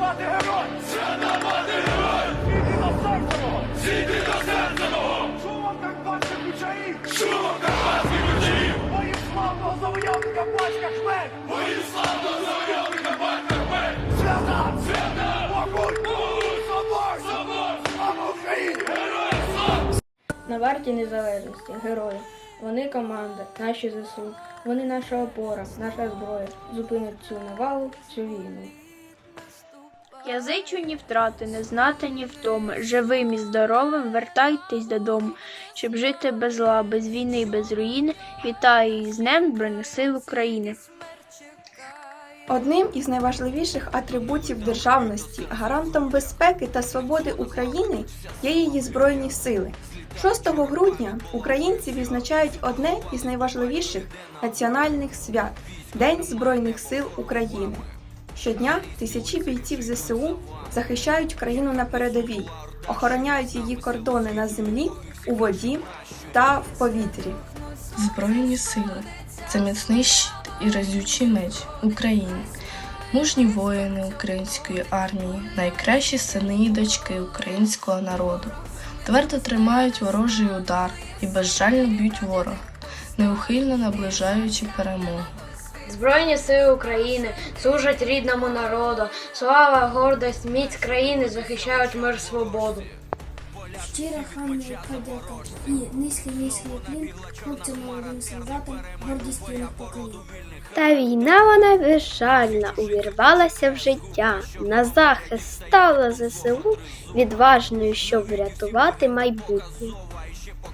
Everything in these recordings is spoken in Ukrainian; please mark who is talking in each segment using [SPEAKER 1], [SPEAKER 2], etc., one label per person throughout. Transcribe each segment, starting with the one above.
[SPEAKER 1] Мати герой! Свята мати герой! Зійди до серця мого! Зійди до серця мого! Шумом карпатських ключаїв! Шумом карпатських ключаїв! Моїм славного завойовника батька Шмель! Моїм славного завойовника батька Шмель! Свята! Свята! Могуть! Могуть! Собор! Собор! Слава Україні! Героям слава!
[SPEAKER 2] На варті незалежності, герої. Вони команда, наші ЗСУ. Вони наша опора, наша зброя. Зупинять цю навалу, цю війну.
[SPEAKER 3] Я зичу ні втрати, не знати, ні втоми. Живим і здоровим вертайтесь додому, щоб жити без зла, без війни, без руїни. Вітаю із Днем Збройних сил України.
[SPEAKER 4] Одним із найважливіших атрибутів державності, гарантом безпеки та свободи України є її збройні сили. 6 грудня українці відзначають одне із найважливіших національних свят День Збройних сил України. Щодня тисячі бійців ЗСУ захищають країну на передовій, охороняють її кордони на землі, у воді та в повітрі.
[SPEAKER 5] Збройні сили це міцний щит і разючий меч України. Мужні воїни української армії, найкращі сини і дочки українського народу. Твердо тримають ворожий удар і безжально б'ють ворога, неухильно наближаючи перемогу.
[SPEAKER 6] Збройні сили України служать рідному народу. Слава, гордость, міць країни захищають мир свободу.
[SPEAKER 7] Щира хвальна подяка і низький низький клін хлопцям молодим солдатам, гордість юних поколінь.
[SPEAKER 3] Та війна вона безжальна, увірвалася в життя. На захист стала ЗСУ відважною, щоб врятувати майбутнє.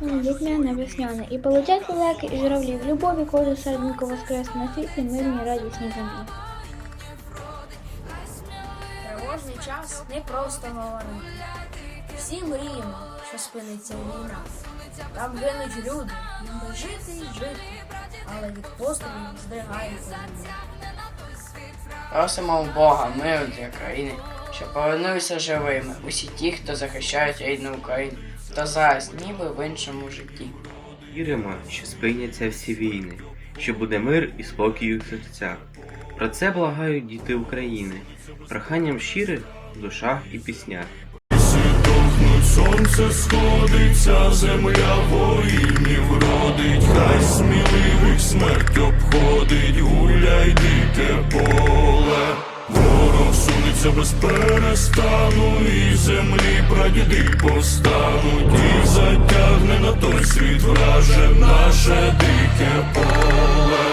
[SPEAKER 2] Вогняне весняне, і полетять лелеки і журавлі. В любові кожен середнику воскресне на світлі, мирній, радісній землі.
[SPEAKER 6] Тривожний час не просто говорити. Всі мріємо, що спиниться війна. Там гинуть люди, їм би жити і жити, але від пострілів здригається.
[SPEAKER 8] Просимо у Бога миру для країни, щоб повернулися живими усі ті, хто захищають рідну Україну, хто зараз ніби в іншому житті.
[SPEAKER 9] Віримо, що спиняться всі війни, що буде мир і спокій у серцях. Про це благають діти України, проханням щирих в душах і піснях.
[SPEAKER 1] Сонце сходиться, земля воїнів родить, хай сміливих смерть обходить, гуляй дике поле. Сунеться без перестану, і землі прадіди повстануть, і затягне на той світ враже наше дике поле.